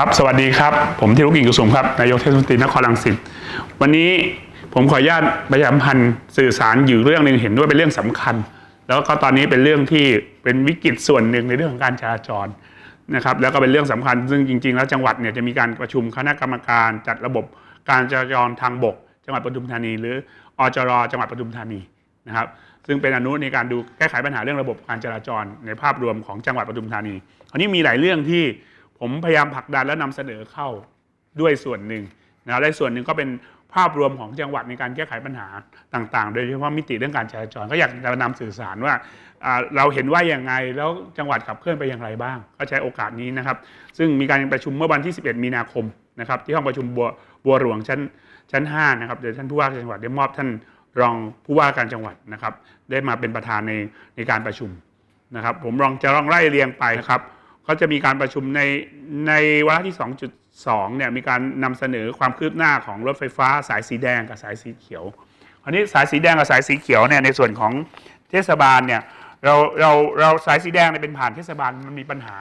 ครับสวัสดีครับ ผมธีรุกิ่งกุสุมครับนายกเทศมนตรีนครรังสิตวันนี้ผมขออนุญาตประชาสัมพันธ์สื่อสารอยู่เรื่องหนึ่งเห็นด้ว่าเป็นเรื่องสำคัญ แล้วก็ตอนนี้เป็นเรื่องที่เป็นวิกฤตส่วนหนึ่งในเรื่องของการจราจรนะครับแล้วก็เป็นเรื่องสำคัญ ซึ่งจริง ๆ แล้วจังหวัดเนี่ยจะมีการประชุมคณะกรรมการจัดระบบการจราจรทางบก จังหวัดปทุมธานี หรืออจรจังหวัดปทุมธานีนะครับซึ่งเป็นอนุในการดูแก้ไขปัญหาเรื่องระบบการจราจรในภาพรวมของจังหวัดปทุมธานีคราวนี้มีหลายเรื่องที่ ผมพยายามผลักดันและนำเสนอเข้าด้วยส่วนหนึ่งนะครับและส่วนหนึ่งก็เป็นภาพรวมของจังหวัดในการแก้ไขปัญหาต่างๆ โดยเฉพาะมิติเรื่องการจราจรก็อยากจะนำสื่อสารว่าเราเห็นว่าอย่างไงแล้วจังหวัดขับเคลื่อนไปอย่างไรบ้าง ก็ใช้โอกาสนี้นะครับ ซึ่งมีการประชุมเมื่อวันที่ 11 มีนาคมนะครับ ที่ห้องประชุมบัวบัวหลวงชั้นชั้น 5 นะครับโดยท่านผู้ว่าจังหวัดได้มอบท่านรองผู้ว่าการจังหวัดนะครับ ได้มาเป็นประธานในในการประชุมนะครับ ผมลองจะลองไล่เรียงไปนะครับ ก็จะมีการประชุมในในวาระที่ 2.2เนี่ยมีการนำเสนอความคืบหน้าของรถไฟฟ้าสายสีแดงกับสายสีเขียวคราวนี้สายสีแดงกับสายสีเขียวเนี่ยในส่วนของเทศบาลเนี่ยเราเราเราสายสีแดงเนี่ยเป็นผ่านเทศบาลมันมีปัญหา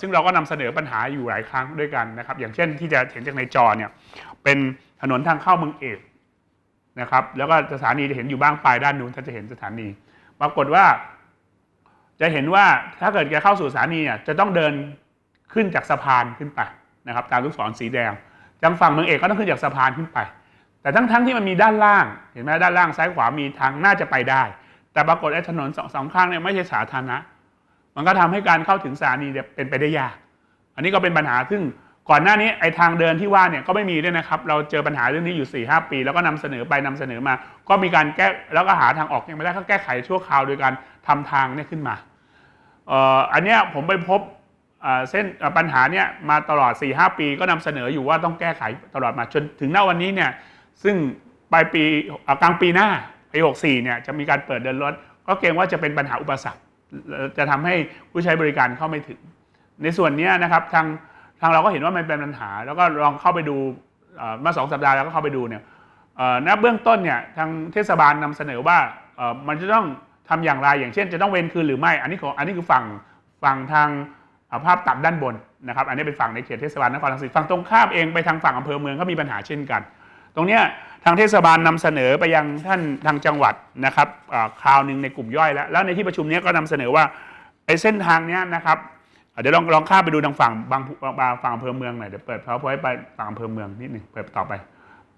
ซึ่งเราก็นำเสนอปัญหาอยู่หลายครั้งด้วยกันนะครับ อย่างเช่นที่จะเห็นจากในจอเนี่ยเป็นถนนทางเข้าเมืองเอกนะครับ แล้วก็สถานีจะเห็นอยู่บ้างปลายด้านนู้นถ้าจะเห็นสถานี ปรากฏว่า จะเห็นว่าถ้าเกิดแกเข้าสู่สถานีเนี่ยจะต้องเดินขึ้นจากสะพานขึ้นไปนะครับตามลูกศรสีแดงทางฝั่งเมืองเอกก็ต้องขึ้นจากสะพานขึ้นไป แต่ทั้งๆทที่มันมีด้านล่าง เห็นไหมด้านล่างซ้ายขวามีทางน่าจะไปได้ แต่ปรากฏไอ้ถนนสองสองข้างเนี่ยไม่ใช่สาธารณะ มันก็ทำให้การเข้าถึงสถานีเนี่ยเป็นไปได้ยาก อันนี้ก็เป็นปัญหาซึ่ง ก่อนหน้านี้ไอ้ทางเดินที่ว่าเนี่ยก็ไม่มีด้วยนะครับ เราเจอปัญหาเรื่องนี้อยู่4ี่หปี แล้วก็นำเสนอไปนำเสนอมา ก็มีการแก้แล้วก็หาทางออกยังไม่ได้ก็แก้ไขชั่วคราวโดยการทำทางเนี่ยขึ้นมาอันเนี้ยผมไปพบเส้นปัญหาเนี้ยมาตลอด4-5หปีก็นำเสนออยู่ว่าต้องแก้ไขตลอดมาจนถึงณวันนี้เนี่ยซึ่งปลายปีกลางปีหน้าปี64เนี่ยจะมีการเปิดเดินรถ ก็เกรงว่าจะเป็นปัญหาอุปสรรคจะทำให้ผู้ใช้บริการเข้าไม่ถึง ในส่วนนี้นะครับทางางเราก็เห็นว่ามันเป็นปัญหา แล้วก็ลองเข้าไปดูเมื่อสองสัปดาห์แล้วก็เข้าไปดูเนี่ยณเบื้องต้นเนี่ยทางเทศบาลนำเสนอว่ามันจะต้องทำอย่างไรอย่างเช่น จะต้องเว้นคืนหรือไม่ อันนี้ของอันนี้คือฝั่งฝั่งทางภาพตัดด้านบนนะครับอันนี้เป็นฝั่งในเขตเทศบาลนครรังสิตฝั่งตรงข้ามเองไปทางฝั่งอำเภอเมืองก็มีปัญหาเช่นกัน ตรงเนี้ยทางเทศบาลนำเสนอไปยังท่านทางจังหวัดนะครับเอ่อคราวหนึ่งในกลุ่มย่อยแล้วแล้วในที่ประชุมนี้ก็นำเสนอว่าไอ้เส้นทางเนี้ยนะครับ เดี๋ยวลองลองข้าไปดูทางฝั่งบางบางฝั่งอำเภอเมืองหน่อยเดี๋ยวเปิด powerpoint ไปฝั่งอำเภอเมืองนิดหนึ่งเปิดต่อไป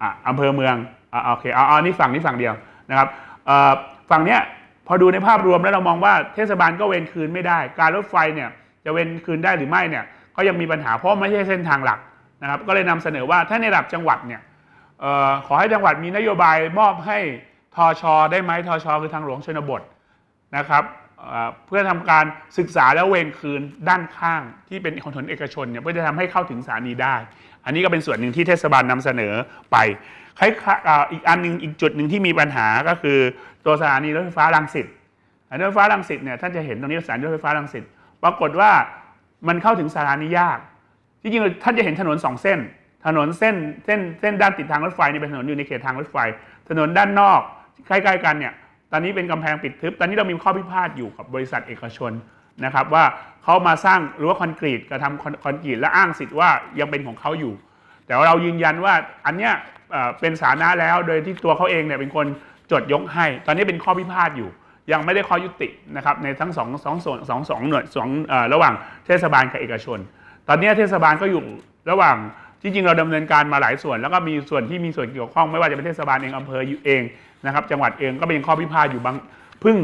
อะอำเภอเมืองอะโอเคเอาเอานี่ฝั่งนี้ฝั่งเดียวนะครับเอ่อฝั่งเนี้ยพอดูในภาพรวมแล้วเรามองว่าเทศบาลก็เวนคืนไม่ได้ การรถไฟเนี่ยจะเวนคืนได้หรือไม่เนี่ยก็ยังมีปัญหาเพราะไม่ใช่เส้นทางหลักนะครับ ก็เลยนำเสนอว่าถ้าในระดับจังหวัดเนี่ยเอ่อขอให้จังหวัดมีนโยบายมอบให้ทชได้ไหมทชคือทางหลวงชนบทนะครับ เพื่อทำการศึกษาแล้วเวรคืนด้านข้างที่เป็นของถนนเอกชนเนี่ยเพื่อจะทำให้เข้าถึงสถานีได้ อันนี้ก็เป็นส่วนหนึ่งที่เทศบาลนำเสนอไปคล้ายอีกอันหนึงอีกจุดหนึ่งที่มีปัญหาก็คือตัวสถานีรถไฟฟ้ารังสิตสถานีรถไฟฟ้ารังสิตเนี่ยท่านจะเห็นตรงนี้สถานีรถไฟฟ้ารังสิตปรากฏว่ามันเข้าถึงสถานียาก ที่จริงท่านจะเห็นถนนสองเส้น ถนนเส้นเส้นเส้นด้านติดทางรถไฟนี่เป็นถนนอยู่ในเขตทางรถไฟ ถนนด้านนอกใกล้ๆกันเนี่ย ตอนนี้เป็นกำแพงปิดทึบ ตอนนี้เรามีข้อพิพาทอยู่กับบริษัทเอกชนนะครับว่าเขามาสร้างรั้วคอนกรีตกระทำคอนกรีตและอ้างสิทธิ์ว่ายังเป็นของเขาอยู่ แต่เรายืนยันว่าอันเนี้ยเป็นสาธารณะแล้วโดยที่ตัวเขาเองเนี่ยเป็นคนจดยกให้ ตอนนี้เป็นข้อพิพาทอยู่ ยังไม่ได้ข้อยุตินะครับในทั้งสองสองส่วนสองสองหน่วยสองระหว่างเทศบาลกับเอกชน ตอนนี้เทศบาลก็อยู่ระหว่าง จริงๆเราดำเนินการมาหลายส่วน แล้วก็มีส่วนที่มีส่วนเกี่ยวข้องไม่ว่าจะเป็นเทศบาลเองอำเภออยู่เองนะครับ จังหวัดเองก็เป็นข้อพิพาทอยู่บางพึ่ง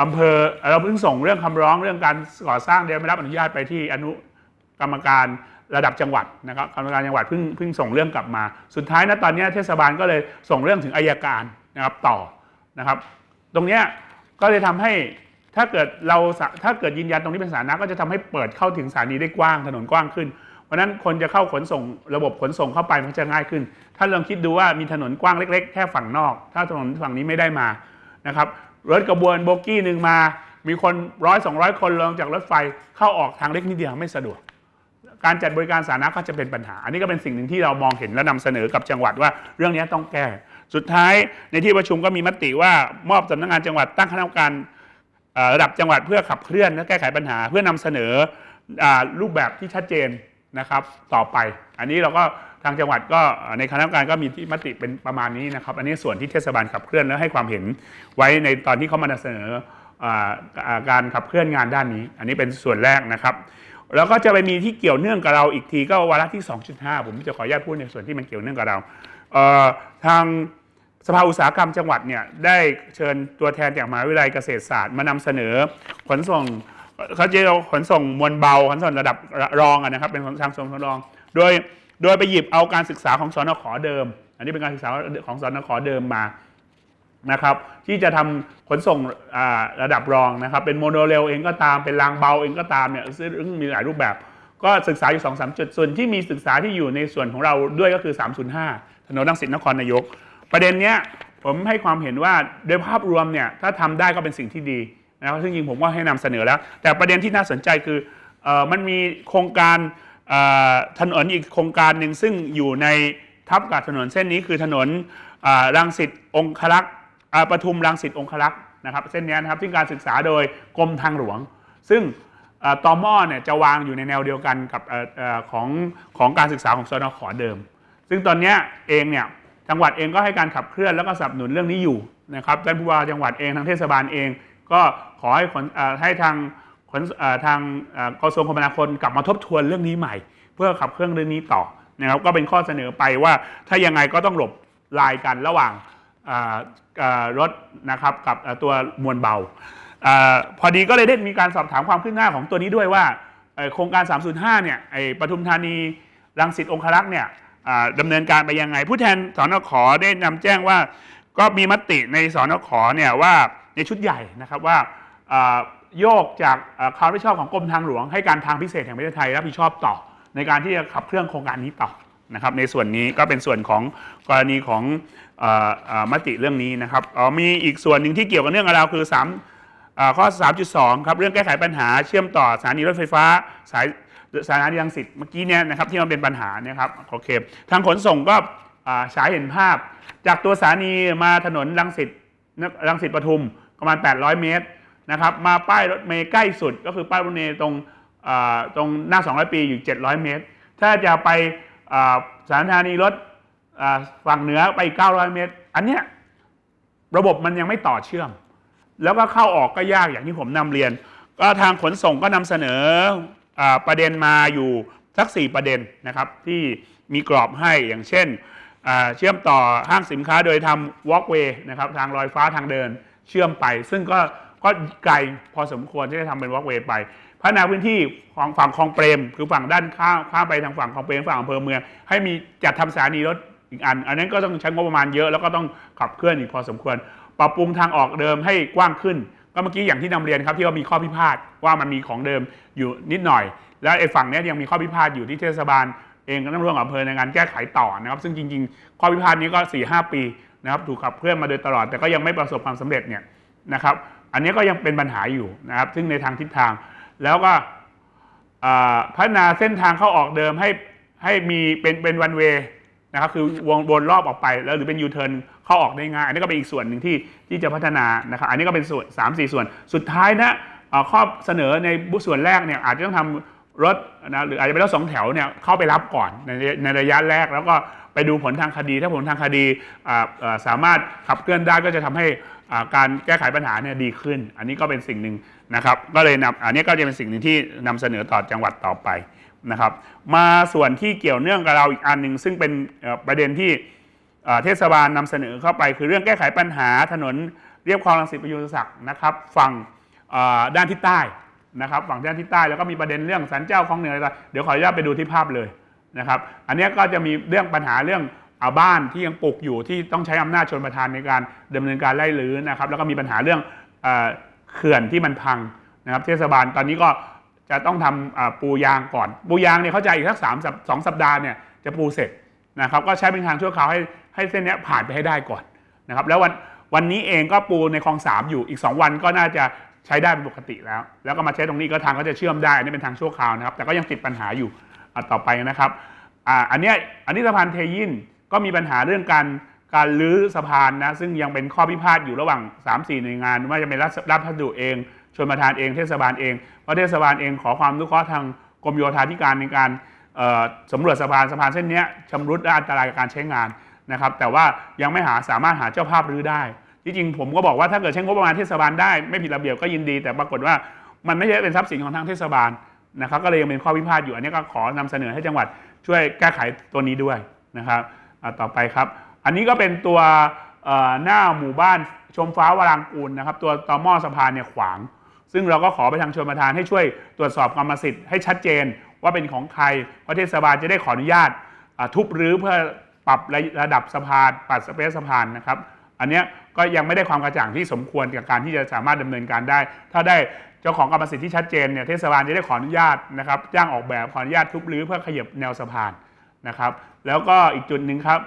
อำเภอเราเพิ่งส่งเรื่องคำร้องเรื่องการก่อสร้างเดียวไม่รับอนุญาตไปที่อนุกรรมการระดับจังหวัดนะครับกรรมการจังหวัดเพิ่งเพิ่งส่งเรื่องกลับมา สุดท้ายนะตอนนี้เทศบาลก็เลยส่งเรื่องถึงอายการนะครับต่อนะครับ ตรงนี้ก็เลยทำให้ถ้าเกิดเราถ้าเกิดยืนยันตรงนี้เป็นสาธารณะก็จะทำให้เปิดเข้าถึงสถานีได้กว้างถนนกว้างขึ้น เพราะนั้นคนจะเข้าขนส่งระบบขนส่งเข้าไปมันจะง่ายขึ้น ถ้าลองคิดดูว่ามีถนนกว้างเล็ก ๆ แค่ฝั่งนอก ถ้าถนนฝั่งนี้ไม่ได้มานะครับรถกระบวนโบกี้หนึ่งมา มีคนร้อยสองร้อยคนลงจากรถไฟเข้าออกทางเล็กนิดเดียวไม่สะดวก การจัดบริการสาธารณะก็จะเป็นปัญหา อันนี้ก็เป็นสิ่งหนึ่งที่เรามองเห็นและนำเสนอกับจังหวัดว่าเรื่องนี้ต้องแก้ สุดท้ายในที่ประชุมก็มีมติว่ามอบสำนักงานจังหวัดตั้งคณะกรรมการระดับจังหวัดเพื่อขับเคลื่อนและแก้ไขปัญหา เพื่อนำเสนออรูปแบบที่ชัดเจน นะครับต่อไป อันนี้เราก็ทางจังหวัดก็ในคณะกรรมการก็มีที่มติเป็นประมาณนี้นะครับ อันนี้ส่วนที่เทศบาลขับเคลื่อนและให้ความเห็นไว้ในตอนที่เขามาเสนอการขับเคลื่อนงานด้านนี้ อันนี้เป็นส่วนแรกนะครับ แล้วก็จะไปมีที่เกี่ยวเนื่องกับเราอีกทีก็วาระที่ 2.5 ผมจะขออนุญาตพูดในส่วนที่มันเกี่ยวเนื่องกับเราเทางสภาอุตสาหกรรมจังหวัดเนี่ยได้เชิญตัวแทนจากมหาวิทยาลัยเกษตรศาสตร์ มานำเสนอขนส่ง เขาจะเอาขนส่งมวลเบาขนส่งระดับรองนะครับ เป็นขนส่งทางส่งรอง โดยโดยไปหยิบเอาการศึกษาของสอนขอเดิม อันนี้เป็นการศึกษาของสอนขอเดิมมานะครับ ที่จะทำขนส่งระดับรองนะครับ เป็นโมโนเรลเองก็ตามเป็นรางเบาเองก็ตามเนี่ยซึ่งมีหลายรูปแบบ ก็ศึกษาอยู่2อสจุดส่วนที่มีศึกษาที่อยู่ในส่วนของเราด้วยก็คือ 305 ถนนรังสิตนครนายก ประเด็นเนี้ยผมให้ความเห็นว่าโดยภาพรวมเนี่ยถ้าทำได้ก็เป็นสิ่งที่ดี นะครับซึ่งจริงผมก็ให้นำเสนอแล้ว แต่ประเด็นที่น่าสนใจคืออมันมีโครงการถนนอีกโครงการหนึ่งซึ่งอยู่ในทับกับถนนเส้นนี้คือถนนรังสิตองคลักษ์ปทุมรังสิตองคลักษ์นะครับเส้นนี้นะครับที่การศึกษาโดยกรมทางหลวง ซึ่งอตอมอเนี่ยจะวางอยู่ในแนวเดียวกันกับออของของการศึกษาของสนขอเดิม ซึ่งตอนนี้เองเนี่ยจังหวัดเองก็ให้การขับเคลื่อนแล้วก็สนับสนุนเรื่องนี้อยู่นะครับท่านผู้ว่าจังหวัดเองทางเทศบาลเอง ก็ขอให้ขนให้ทางขนทางกระทรวงคมนาคมกลับมาทบทวนเรื่องนี้ใหม่ เพื่อขับเคลื่อนเรื่องนี้ต่อนะครับก็เป็นข้อเสนอไปว่าถ้ายังไงก็ต้องหลบลายกันระหว่างรถนะครับกับตัวมวลเบาอพอดีก็เลยได้มีการสอบถามความคืบหน้าของตัวนี้ด้วยว่าโครงการ 305 เนี่ยไอ้ปทุมธานีรังสิตองครักษ์เนี่ยดำเนินการไปยังไง ผู้แทนสนขได้นำแจ้งว่าก็มีมติในสนขเนี่ยว่า ในชุดใหญ่นะครับว่าโยกจากความรับผิดชอบของกรมทางหลวง ให้การทางพิเศษแห่งประเทศไทยรับผิดชอบต่อ ในการที่จะขับเคลื่อนโครงการนี้ต่อนะครับในส่วนนี้ก็เป็นส่วนของกรณีของออมติเรื่องนี้นะครับอ๋อมีอีกส่วนหนึ่งที่เกี่ยวกับเรื่องกับเราคือ3ข้อ 3.2 ครับเรื่องแก้ไขปัญหาเชื่อมต่อสถานีรถไฟฟ้าสายสถานีรังสิตเมื่อกี้เนี่ยนะครับที่มันเป็นปัญหาเนะครับโอเคทางขนส่งก็ฉายเห็นภาพ จากตัวสถานีมาถนนรังสิตรังสิตปทุม ประมาณ 800 เมตรนะครับมาป้ายรถเมล์ใกล้สุดก็คือป้ายรถเมล์ตรงตรงหน้า 200 ปีอยู่ 700 เมตร ถ้าจะไปอ่าสถานีรถฝั่งเหนือไป 900 เมตร อันเนี้ยระบบมันยังไม่ต่อเชื่อม แล้วก็เข้าออกก็ยากอย่างที่ผมนำเรียน ก็ทางขนส่งก็นำเสนออประเด็นมาอยู่สักสี่ประเด็นนะครับที่มีกรอบให้อย่างเช่นเชื่อมต่อห้างสินค้าโดยทำ walkway นะครับทางลอยฟ้าทางเดิน เชื่อมไป ซึ่งก็ก็ไกลพอสมควรที่จะทำเป็น walkway ไปพัฒนาพื้นที่ของฝั่งคลองเปรม คือฝั่งด้านข้ามข้ามไปทางฝั่งคลองเปรมฝั่งอำเภอเมือง ให้มีจัดทำสถานีรถอีกอัน อันนั้นก็ต้องใช้งบประมาณเยอะแล้วก็ต้องขับเคลื่อนอีกพอสมควร ปรับปรุงทางออกเดิมให้กว้างขึ้น ก็เมื่อกี้อย่างที่นำเรียนครับที่ว่ามีข้อพิพาทว่ามันมีของเดิมอยู่นิดหน่อย แล้วไอ้ฝั่งนี้ยังมีข้อพิพาทอยู่ที่เทศบาลเองก็ต้องร่วมกับอำเภอในการแก้ไขต่อนะครับซึ่งจริง ๆ ข้อพิพาทนี้ก็4ีหปี นะครับถูกขับเคลื่อนมาโดยตลอด แต่ก็ยังไม่ประสบความสำเร็จเนี่ยนะครับ อันนี้ก็ยังเป็นปัญหาอยู่นะครับ ซึ่งในทางทิศทาง แล้วก็พัฒนาเส้นทางเข้าออกเดิมให้ให้มีเป็นเป็นวันเวนะครับคือวงวนรอบออกไปแล้วหรือเป็นยูเทิร์นเข้าออกได้ง่าย อันนี้ก็เป็นอีกส่วนหนึ่งที่ที่จะพัฒนานะครับ อันนี้ก็เป็นส่วน3 4 ส่วน สุดท้ายนะข้อเสนอในบุส่วนแรกเนี่ยอาจจะต้องทำรถนะหรืออาจจะเป็นรถสองแถวเนี่ยเข้าไปรับก่อนในในระยะแรกแล้วก็ ไปดูผลทางคดี ถ้าผลทางคดีสามารถขับเคลื่อนได้ก็จะทำให้การแก้ไขปัญหาเนี่ยดีขึ้น อันนี้ก็เป็นสิ่งหนึ่งนะครับ ก็เลยนำอันนี้ก็จะเป็นสิ่งหนึ่งที่นำเสนอต่อจังหวัดต่อไปนะครับ มาส่วนที่เกี่ยวเนื่องกับเราอีกอันหนึ่งซึ่งเป็นประเด็นที่เทศบาลนำเสนอเข้าไป คือเรื่องแก้ไขปัญหาถนนเรียบคลองรังสิตประยุทธศักดิ์นะครับ ฝั่งด้านทิศใต้นะครับ ฝั่งด้านทิศใต้แล้วก็มีประเด็นเรื่องสันเจ้าคลองเหนืออะไรเดี๋ยวขออนุญาตไปดูที่ภาพเลย นะครับ อันนี้ก็จะมีเรื่องปัญหาเรื่องอาบ้านที่ยังปลูกอยู่ที่ต้องใช้อำนาจชนประทานในการดำเนินการไล่รื้อนะครับ แล้วก็มีปัญหาเรื่องเอเขื่อนที่มันพังนะครับ เทศบาลตอนนี้ก็จะต้องทำอ่าปูยางก่อน ปูยางเนี่ยเข้าใจอีกสักสามสองสัปดาห์เนี่ยจะปูเสร็จนะครับ ก็ใช้เป็นทางชั่วคราวให้ให้เส้นนี้ผ่านไปให้ได้ก่อนนะครับ แล้ววันวันนี้เองก็ปูในคลองสามอยู่อีก 2 วันก็น่าจะใช้ได้เป็นปกติแล้ว แล้วก็มาใช้ตรงนี้ก็ทางก็จะเชื่อมได้อันนี้เป็นทางชั่วคราวนะครับ แต่ก็ยังติดปัญหาอยู่ อะต่อไปนะครับอ่าอันเนี้ยอันนี้สะพานเทยินก็มีปัญหาเรื่องการการรื้อสะพานนะซึ่งยังเป็นข้อพิพาทอยู่ระหว่าง 3-4 หน่วยงานว่าจะเป็นรัฐรับพัสดุเองชนประทานเองเทศบาลเองเพราะเทศบาลเองขอความอนุเคราะห์ทางกรมโยธาธิการในการสำรวจสะพานสะพานเส้นนี้ชำรุดและอันตรายกับการใช้งานนะครับ แต่ว่ายังไม่หาสามารถหาเจ้าภาพรื้อได้ที่จริงผมก็บอกว่าถ้าเกิดใช้งบประมาณเทศบาลได้ไม่ผิดระเบียบก็ยินดี แต่ปรากฏว่ามันไม่ใช่เป็นทรัพย์สินของทางเทศบาล นะครับก็เลยยังเป็นข้อพิพาทอยู่อันนี้ก็ขอนำเสนอให้จังหวัดช่วยแก้ไขตัวนี้ด้วยนะครับต่อไปครับ อันนี้ก็เป็นตัวหน้าหมู่บ้านชมฟ้าวรางกูลนะครับ ตัวต่อหม้อสะพานเนี่ยขวาง ซึ่งเราก็ขอไปทางชนประทานให้ช่วยตรวจสอบกรรมสิทธิ์ให้ชัดเจนว่าเป็นของใครเพราะเทศบาลจะได้ขออนุญาตทุบรื้อเพื่อปรับระดับสะพานปัดสเปซสะพานนะครับ อันนี้ก็ยังไม่ได้ความกระจ่างที่สมควรกับการที่จะสามารถดำเนินการได้ ถ้าได้ จ้าของกรรมสิทธิ์ที่ชัดเจนเนี่ยเทศบาลจะได้ขออนุญาตนะครับจ้างออกแบบขออนุญาตทุบรื้อเพื่อขยับแนวสะพานนะครับ แล้วก็อีกจุดหนึ่งครับ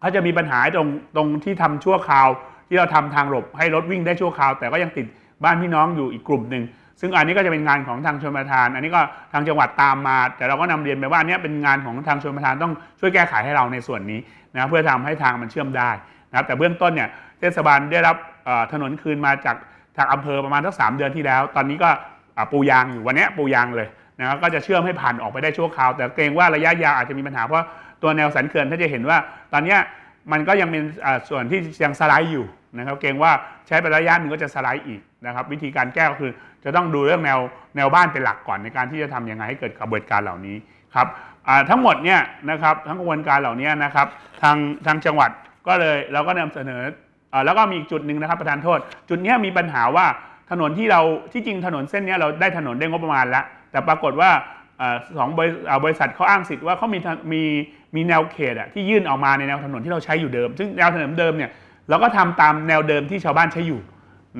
เขาจะมีปัญหาตรงตรงที่ทำชั่วคราว ที่เราทำทางหลบให้รถวิ่งได้ชั่วคราว แต่ก็ยังติดบ้านพี่น้องอยู่อีกกลุ่มหนึ่งซึ่งอันนี้ก็จะเป็นงานของทางชนประทาน อันนี้ก็ทางจังหวัดตามมา แต่เราก็นำเรียนไปว่าอันนี้เป็นงานของทางชนประทานต้องช่วยแก้ไขให้เราในส่วนนี้นะเพื่อทำให้ทางมันเชื่อมได้นะครับแต่เบื้องต้นเนี่ยเทศบาลได้รับถนนคืนมาจาก ทางอำเภอประมาณสักสามเดือนที่แล้ว ตอนนี้ก็ปูยางอยู่วันนี้ปูยางเลยนะครับก็จะเชื่อมให้ผ่านออกไปได้ชั่วคราว แต่เกรงว่าระยะยาวอาจจะมีปัญหาเพราะตัวแนวสันเขื่อนถ้าจะเห็นว่า ตอนนี้มันก็ยังเป็นส่วนที่ยังสไลด์อยู่นะครับเกรงว่าใช้ไประยะหนึ่งก็จะสไลด์อีกนะครับวิธีการแก้ก็คือจะต้องดูเรื่องแนวแนวบ้านเป็นหลักก่อนในการที่จะทำยังไงให้เกิดกระบวนการเหล่านี้ครับทั้งหมดเนี่ยนะครับทั้งกระบวนการเหล่านี้นะครับทางทางจังหวัดก็เลยเราก็นำเสนอ แล้วก็มีอีกจุดหนึ่งนะครับประธานโทษ จุดนี้มีปัญหาว่าถนนที่เราที่จริงถนนเส้นนี้เราได้ถนนได้งบประมาณแล้ว แต่ปรากฏว่าสองบริอ่าบริษัทเขาอ้างสิทธิ์ว่าเขามีมีมีแนวเขตที่ยื่นออกมาในแนวถนนที่เราใช้อยู่เดิม ซึ่งแนวถนนเดิมเนี่ยเราก็ทำตามแนวเดิมที่ชาวบ้านใช้อยู่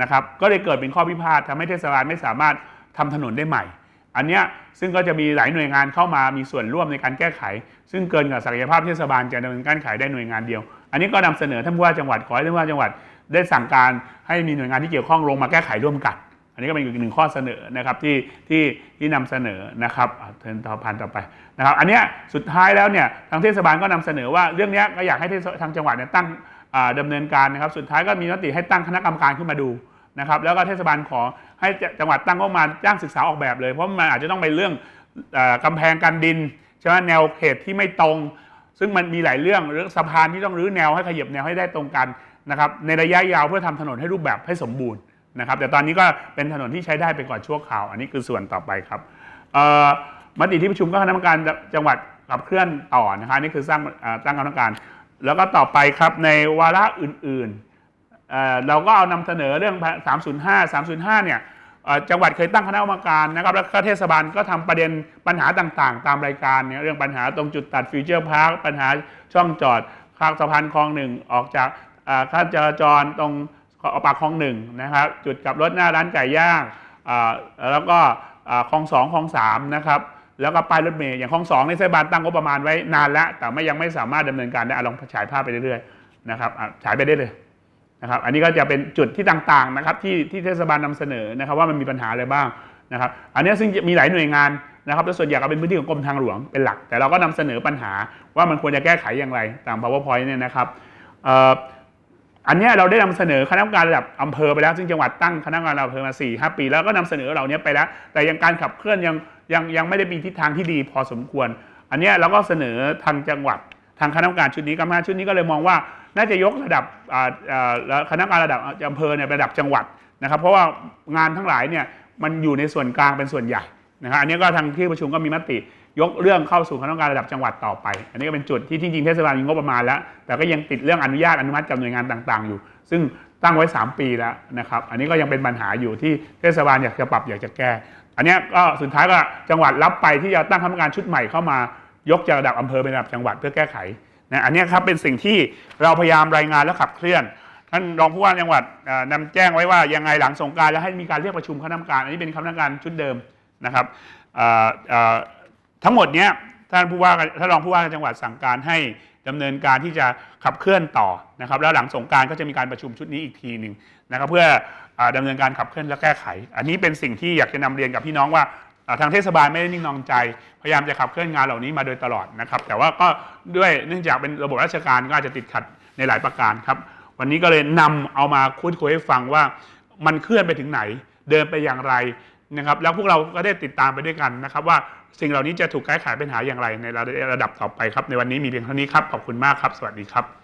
นะครับก็เลยเกิดเป็นข้อพิพาททำให้เทศบาลไม่สามารถทำถนนได้ใหม่ อันเนี้ยซึ่งก็จะมีหลายหน่วยงานเข้ามามีส่วนร่วมในการแก้ไข ซึ่งเกินกับศักยภาพเทศบาลจะดำเนินการแก้ไขได้หน่วยงานเดียว อันนี้ก็นำเสนอท่านผู้ว่าจังหวัดขอให้ท่านผู้ว่าจังหวัดได้สั่งการให้มีหน่วยงานที่เกี่ยวข้องลงมาแก้ไขร่วมกัน อันนี้ก็เป็นอีกหนึ่งข้อเสนอนะครับที่ที่ที่นำเสนอนะครับเทินต่อพันต่อไปนะครับ อันนี้สุดท้ายแล้วเนี่ยทางเทศบาลก็นำเสนอว่าเรื่องนี้ก็อยากให้ทางจังหวัดเนี่ยตั้งอ่าดำเนินการนะครับ สุดท้ายก็มีมติให้ตั้งคณะกรรมการขึ้นมาดู นะครับแล้วก็เทศบาลขอให้จังหวัดตั้งงบประมาณจ้างศึกษาออกแบบเลย เพราะมันอาจจะต้องไปเรื่องอ่อกำแพงกันดินใช่ไหมแนวเขตที่ไม่ตรง ซึ่งมันมีหลายเรื่องเรื่องสะพานที่ต้องรื้อแนวให้ขยับแนวให้ได้ตรงกันนะครับในระยะยาวเพื่อทำถนนให้รูปแบบให้สมบูรณ์นะครับแต่ตอนนี้ก็เป็นถนนที่ใช้ได้ไปก่อนชั่วคราว อันนี้คือส่วนต่อไปครับมติที่ประชุมก็คณะกรรมการจังหวัดขับเคลื่อนต่อนะครับนี่คือสร้างตั้งคณะกรรมการ แล้วก็ต่อไปครับในวาระอื่น ๆ เราก็เอานำเสนอเรื่อง 305 305 เนี่ยเอ่อจังหวัดเคยตั้งคณะกรรมการนะครับแล้วก็เทศบาลก็ทำประเด็นปัญหาต่างๆ ตามรายการเนี่ยเรื่องปัญหาตรงจุดตัดฟิวเจอร์พาร์คปัญหาช่องจอดข้างสะพานคลองหนึ่งออกจากอ่าการจราจรตรงปากคลองหนึ่งนะครับ จุดกลับรถหน้าร้านไก่ย่างแล้วก็คลองสองคลองสามนะครับแล้วก็ป้ายรถเมย์อย่างคลองสองในเทศบาลตั้งงบประมาณไว้นานแล้ว แต่ไม่ยังไม่สามารถดำเนินการได้ลองฉายภาพไปเรื่อยๆนะครับฉายไปได้เลย นะครับอันนี้ก็จะเป็นจุดที่ต่างๆนะครับที่ที่เทศบาลนำเสนอนะครับว่ามันมีปัญหาอะไรบ้างนะครับอันนี้ซึ่งมีหลายหน่วยงานนะครับและส่วนใหญ่ก็เป็นพื้นที่ของกรมทางหลวงเป็นหลัก แต่เราก็นำเสนอปัญหาว่ามันควรจะแก้ไขอย่างไรตาม powerpoint เนี่ยนะครับอันนี้เราได้นำเสนอคณะกรรมการระดับอำเภอไปแล้ว ซึ่งจังหวัดตั้งคณะกรรมการระดับอำเภอมา4ี่หปี แล้วก็นำเสนอเหล่านี้ไปแล้ว แต่ยังการขับเคลื่อนยังยังยังไม่ได้มีทิศทางที่ดีพอสมควร อันนี้เราก็เสนอทางจังหวัดทางคณะกรรมการชุดนี้กรรมการชุดนี้ก็เลยมองว่า น่าจะยกระดับแล้วคณะกรรมการระดับอำเภอเนี่ยเป็นระดับจังหวัดนะครับ เพราะว่างานทั้งหลายเนี่ยมันอยู่ในส่วนกลางเป็นส่วนใหญ่นะครับอันนี้ก็ทางที่ประชุมก็มีมติยกเรื่องเข้าสู่คณะกรรมการระดับจังหวัดต่อไป อันนี้ก็เป็นจุดที่จริงๆเทศบาลมีงบประมาณแล้ว แต่ก็ยังติดเรื่องอนุญาตอนุมัติกับหน่วยงานต่างๆ อยู่ ซึ่งตั้งไว้ 3 ปีแล้วนะครับ อันนี้ก็ยังเป็นปัญหาอยู่ที่เทศบาลอยากจะปรับอยากจะแก้ อันนี้ก็สุดท้ายก็จังหวัดรับไปที่จะตั้งคณะกรรมการชุดใหม่เข้ามายกจากระดับอำเภอเป็นระดับจังหวัดเพื่อแก้ไข นะอันนี้ครับเป็นสิ่งที่เราพยายามรายงานและขับเคลื่อน ท่านรองผู้ว่าจังหวัดเอ่อนำแจ้งไว้ว่ายังไงหลังสงการแล้วให้มีการเรียกประชุมคณะกรรมการ อันนี้เป็นคณะกรรมการชุดเดิมนะครับทั้งหมดเนี้ยท่านผู้ว่าท่านรองผู้ว่าจังหวัดสั่งการให้ดำเนินการที่จะขับเคลื่อนต่อนะครับ แล้วหลังสงการก็จะมีการประชุมชุดนี้อีกทีหนึ่งนะครับ เพื่ออาดำเนินการขับเคลื่อนและแก้ไข อันนี้เป็นสิ่งที่อยากจะนำเรียนกับพี่น้องว่า ทางเทศบาลไม่ได้นิ่งนอนใจ พยายามจะขับเคลื่อนงานเหล่านี้มาโดยตลอดนะครับ แต่ว่าก็ด้วยเนื่องจากเป็นระบบราชการก็อาจจะติดขัดในหลายประการครับ วันนี้ก็เลยนำเอามาคุยคุยให้ฟังว่ามันเคลื่อนไปถึงไหน เดินไปอย่างไรนะครับ แล้วพวกเราก็ได้ติดตามไปด้วยกันนะครับ ว่าสิ่งเหล่านี้จะถูกแก้ไขปัญหาอย่างไรในระดับต่อไปครับ ในวันนี้มีเพียงเท่านี้ครับ ขอบคุณมากครับ สวัสดีครับ